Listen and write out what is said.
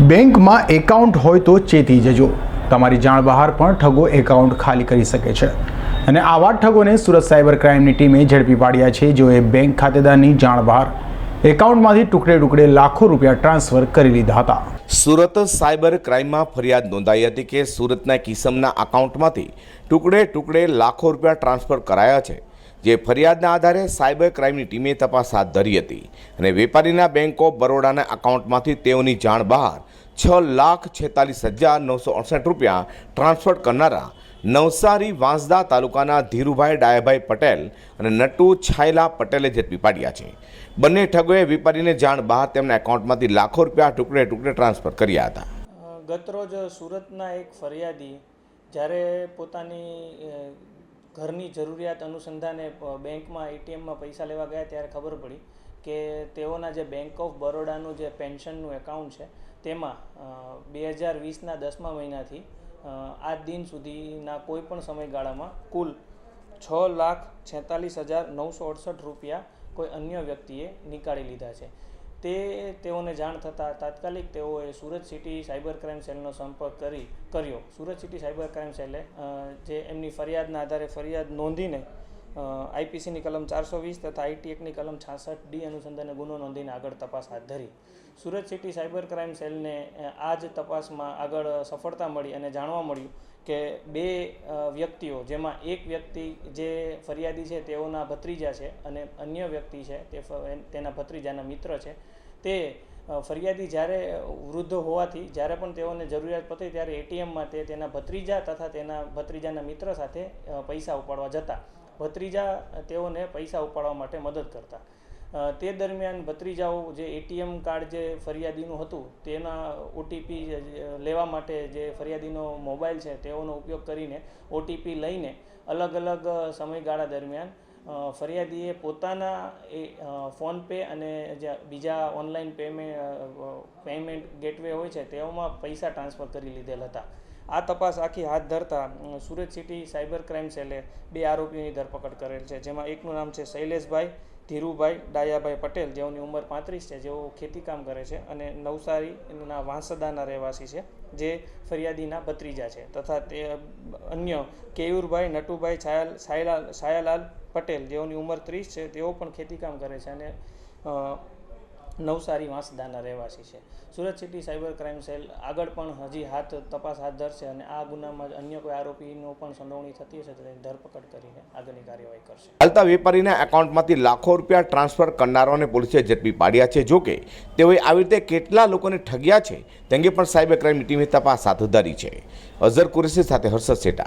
બેંકમાં એકાઉન્ટ હોય તો ચેતી જજો. તમારી જાણ બહાર પણ ઠગો એકાઉન્ટ ખાલી કરી શકે છે. અને આવા ઠગોને સુરત સાયબર ક્રાઇમની ટીમે ઝડપી પાડ્યા છે, જેઓએ બેંક ખાતેદારની જાણ બહાર એકાઉન્ટમાંથી ટુકડે ટુકડે લાખો રૂપિયા ટ્રાન્સફર કરી લીધા હતા. સુરત સાયબર ક્રાઇમમાં ફરિયાદ નોંધાઈ હતી કે સુરતના કિસમના અકાઉન્ટમાંથી ટુકડે ટુકડે લાખો રૂપિયા ટ્રાન્સફર કરાયા છે. જે ફરિયાદના આધારે સાયબર ક્રાઇમની ટીમે તપાસ હાથ ધરી હતી અને વેપારીના બેંક ઓફ બરોડાના અકાઉન્ટમાંથી તેઓની જાણ બહાર છ લાખ છેતાલીસ હજાર નવસો અડસઠ રૂપિયા ટ્રાન્સફર કરનારા નવસારી વાંસદા તાલુકાના ધીરુભાઈ ડાયાભાઈ પટેલ અને નટુ છાયલા પટેલે ઝડપી પાડ્યા છે. બંને ઠગોએ વેપારીને જાણ બહાર તેમના એકાઉન્ટમાંથી લાખો રૂપિયા ટુકડે ટુકડે ટ્રાન્સફર કર્યા હતા. ગતરોજ સુરતના એક ફરિયાદી જ્યારે પોતાની ઘરની જરૂરિયાત અનુસંધાને બેંકમાં, એટીએમમાં પૈસા લેવા ગયા ત્યારે ખબર પડી કે તેઓના જે બેંક ઓફ બરોડાનું જે પેન્શનનું એકાઉન્ટ છે, તેમાં બે હજાર વીસના દસમા મહિનાથી આજ દિન સુધીના કોઈ પણ સમયગાળામાં કુલ છ લાખ છેતાલીસ હજાર નવસો અડસઠ રૂપિયા કોઈ અન્ય વ્યક્તિએ નીકાળી લીધા છે. તે તેઓને જાણ થતાં તાત્કાલિક તેઓએ સુરત સિટી સાયબર ક્રાઇમ સેલનો સંપર્ક કરી, કર્યો. સુરત સિટી સાયબર ક્રાઇમ સેલે જે એમની ફરિયાદના આધારે ફરિયાદ નોંધીને આઈપીસીની કલમ ચારસો વીસ તથા આઈટી એકની કલમ છાસઠ ડી અનુસંધાને ગુનો નોંધીને આગળ તપાસ હાથ ધરી. સુરત સિટી સાયબર ક્રાઇમ સેલને આ જ તપાસમાં આગળ સફળતા મળી અને જાણવા મળ્યું કે બે વ્યક્તિઓ, જેમાં એક વ્યક્તિ જે ફરિયાદી છે, તેઓના ભત્રીજા છે અને અન્ય વ્યક્તિ છે, તે તેના ભત્રીજાના મિત્ર છે, તે ફરિયાદી જ્યારે વૃદ્ધ હોવાથી, જ્યારે પણ તેઓને જરૂરિયાત પતી ત્યારે એટીએમમાં તે તેના ભત્રીજા તથા તેના ભત્રીજાના મિત્ર સાથે પૈસા ઉપાડવા જતા. ભત્રીજા તેઓને પૈસા ઉપાડવા માટે મદદ કરતા. તે દરમિયાન ભત્રીજાઓ જે એટીએમ કાર્ડ જે ફરિયાદીનું હતું, તેના ઓટીપી લેવા માટે જે ફરિયાદીનો મોબાઈલ છે, તેઓનો ઉપયોગ કરીને ઓટીપી લઈને અલગ અલગ સમયગાળા દરમિયાન ફરિયાદીએ પોતાના એ ફોનપે અને જે બીજા ઓનલાઈન પેમેન્ટ પેમેન્ટ ગેટવે હોય છે, તેઓમાં પૈસા ટ્રાન્સફર કરી લીધેલ હતા. આ તપાસ આખી હાથ ધરતા સુરત સિટી સાયબર ક્રાઇમ સેલે બે આરોપીઓની ધરપકડ કરેલ છે. જેમાં એકનું નામ છે શૈલેષભાઈ, ધીરુભાઈ, ડાયાભાઈ પટેલ, જેઓની ઉંમર પાંત્રીસ છે. જેઓ ખેતીકામ કરે છે અને નવસારીના વાંસદાના રહેવાસી છે, જે ફરિયાદીના ભત્રીજા છે. તથા તે અન્ય કેયુરભાઈ, નટુભાઈ છાયા સાયલાલ સાયાલાલ પટેલ, જેઓની ઉંમર ત્રીસ છે, તેઓ પણ ખેતીકામ કરે છે અને નવસારી વાંસદાના રહેવાસી છે. Surat city cyber crime cell આગળ પણ હજી હાથ તપાસ હાથ ધરશે અને આ ગુનામાં અન્ય કોઈ આરોપીનો પણ સંડોવણી થતી હશે તેની ધરપકડ કરીને આગળની કાર્યવાહી કરશે. હાલતા વેપારીના એકાઉન્ટમાંથી લાખો રૂપિયા ટ્રાન્સફર કરનારાઓને પોલીસે ઝડપી પાડ્યા છે. જોકે, તેઓએ આવી રીતે કેટલા લોકોને ઠગ્યા છે તે અંગે પણ સાયબર ક્રાઇમની ટીમે તપાસ હાથ ધરી છે. અઝર કુરેશી સાથે હર્ષદ સેટા.